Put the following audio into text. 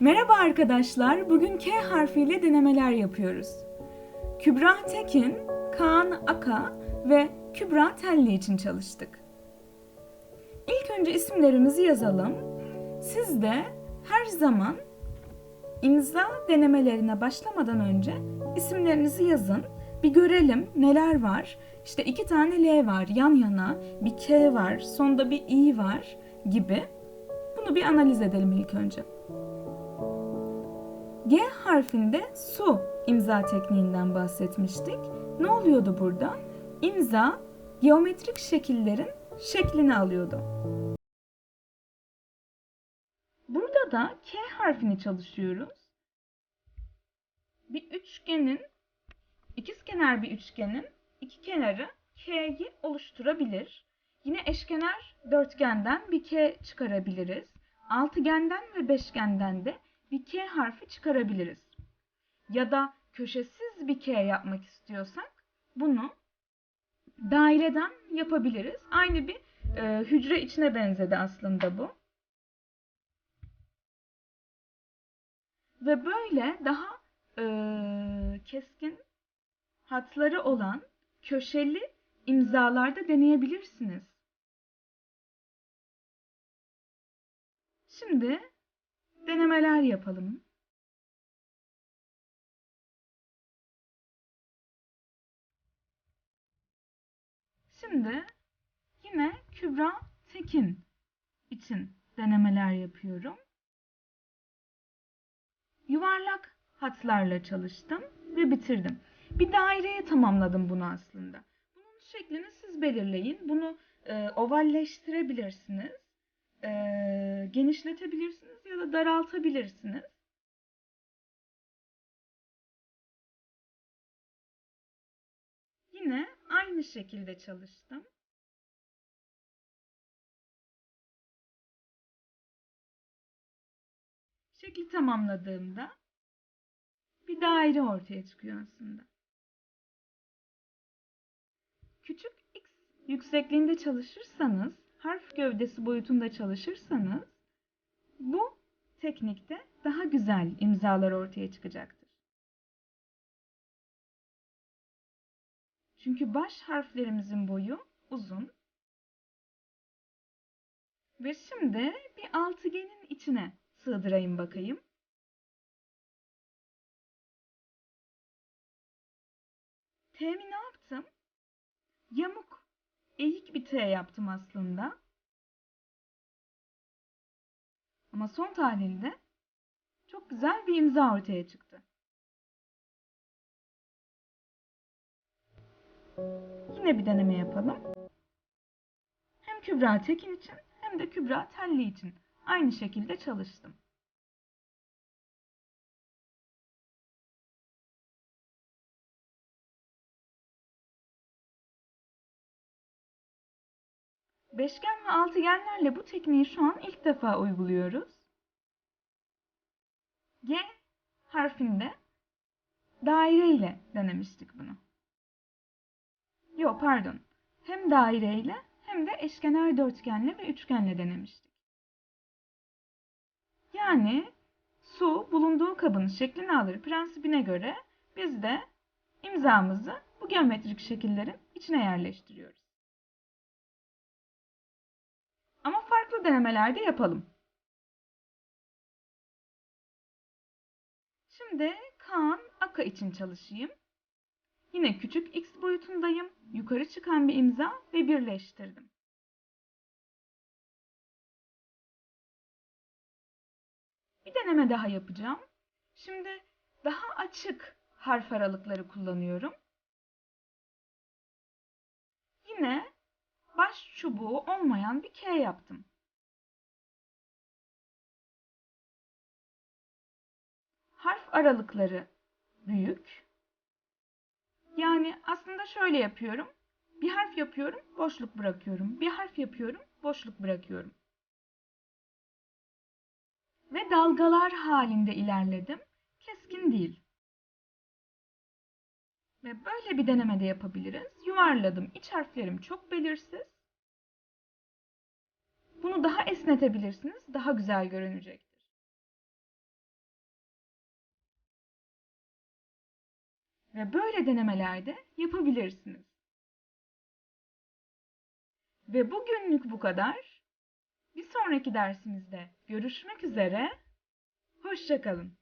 Merhaba arkadaşlar. Bugün K harfiyle denemeler yapıyoruz. Kübra Tekin, Kaan Aka ve Kübra Telli için çalıştık. İlk önce isimlerimizi yazalım. Siz de her zaman imza denemelerine başlamadan önce isimlerinizi yazın. Bir görelim neler var. İşte iki tane L var yan yana, bir K var, sonda bir I var gibi. Bunu bir analiz edelim ilk önce. G harfinde su imza tekniğinden bahsetmiştik. Ne oluyordu burada? İmza geometrik şekillerin şeklini alıyordu. Burada da K harfini çalışıyoruz. Bir üçgenin, ikizkenar bir üçgenin iki kenarı K'yi oluşturabilir. Yine eşkenar dörtgenden bir K çıkarabiliriz. Altıgenden ve beşgenden de bir K harfi çıkarabiliriz. Ya da köşesiz bir K yapmak istiyorsak bunu daireden yapabiliriz. Aynı bir e, hücre içine benzedi aslında bu. Ve böyle daha e, keskin hatları olan köşeli imzalarda deneyebilirsiniz. Şimdi denemeler yapalım. Şimdi yine Kübra Tekin için denemeler yapıyorum. Yuvarlak hatlarla çalıştım ve bitirdim. Bir daireye tamamladım bunu aslında. Bunun şeklini siz belirleyin. Bunu e, ovalleştirebilirsiniz. E, genişletebilirsiniz ya da daraltabilirsiniz. Yine aynı şekilde çalıştım. Şekli tamamladığımda bir daire ortaya çıkıyor aslında. Küçük x yüksekliğinde çalışırsanız, harf gövdesi boyutunda çalışırsanız bu teknikte daha güzel imzalar ortaya çıkacaktır. Çünkü baş harflerimizin boyu uzun. Ve şimdi bir altıgenin içine sığdırayım bakayım. T'mi ne yaptım? Yamuk, eğik bir T yaptım aslında. Ama son tahlilde çok güzel bir imza ortaya çıktı. Yine bir deneme yapalım. Hem Kübra Tekin için hem de Kübra Telli için aynı şekilde çalıştım. Beşgen ve altıgenlerle bu tekniği şu an ilk defa uyguluyoruz. G harfinde daire ile denemiştik bunu. Yok pardon. Hem daire ile hem de eşkenar dörtgenle ve üçgenle denemiştik. Yani su bulunduğu kabın şeklini alır prensibine göre biz de imzamızı bu geometrik şekillerin içine yerleştiriyoruz. Ama farklı denemelerde yapalım. Şimdi Kaan Aka için çalışayım. Yine küçük x boyutundayım. Yukarı çıkan bir imza ve birleştirdim. Bir deneme daha yapacağım. Şimdi daha açık harf aralıkları kullanıyorum. Yine baş çubuğu olmayan bir K yaptım. Harf aralıkları büyük. Yani aslında şöyle yapıyorum. Bir harf yapıyorum, boşluk bırakıyorum. Bir harf yapıyorum, boşluk bırakıyorum. Ve dalgalar halinde ilerledim. Keskin değil. Ve böyle bir deneme de yapabiliriz. Yuvarladım. İç harflerim çok belirsiz. Bunu daha esnetebilirsiniz, daha güzel görünecektir. Ve böyle denemelerde yapabilirsiniz. Ve bugünlük bu kadar. Bir sonraki dersimizde görüşmek üzere. Hoşçakalın.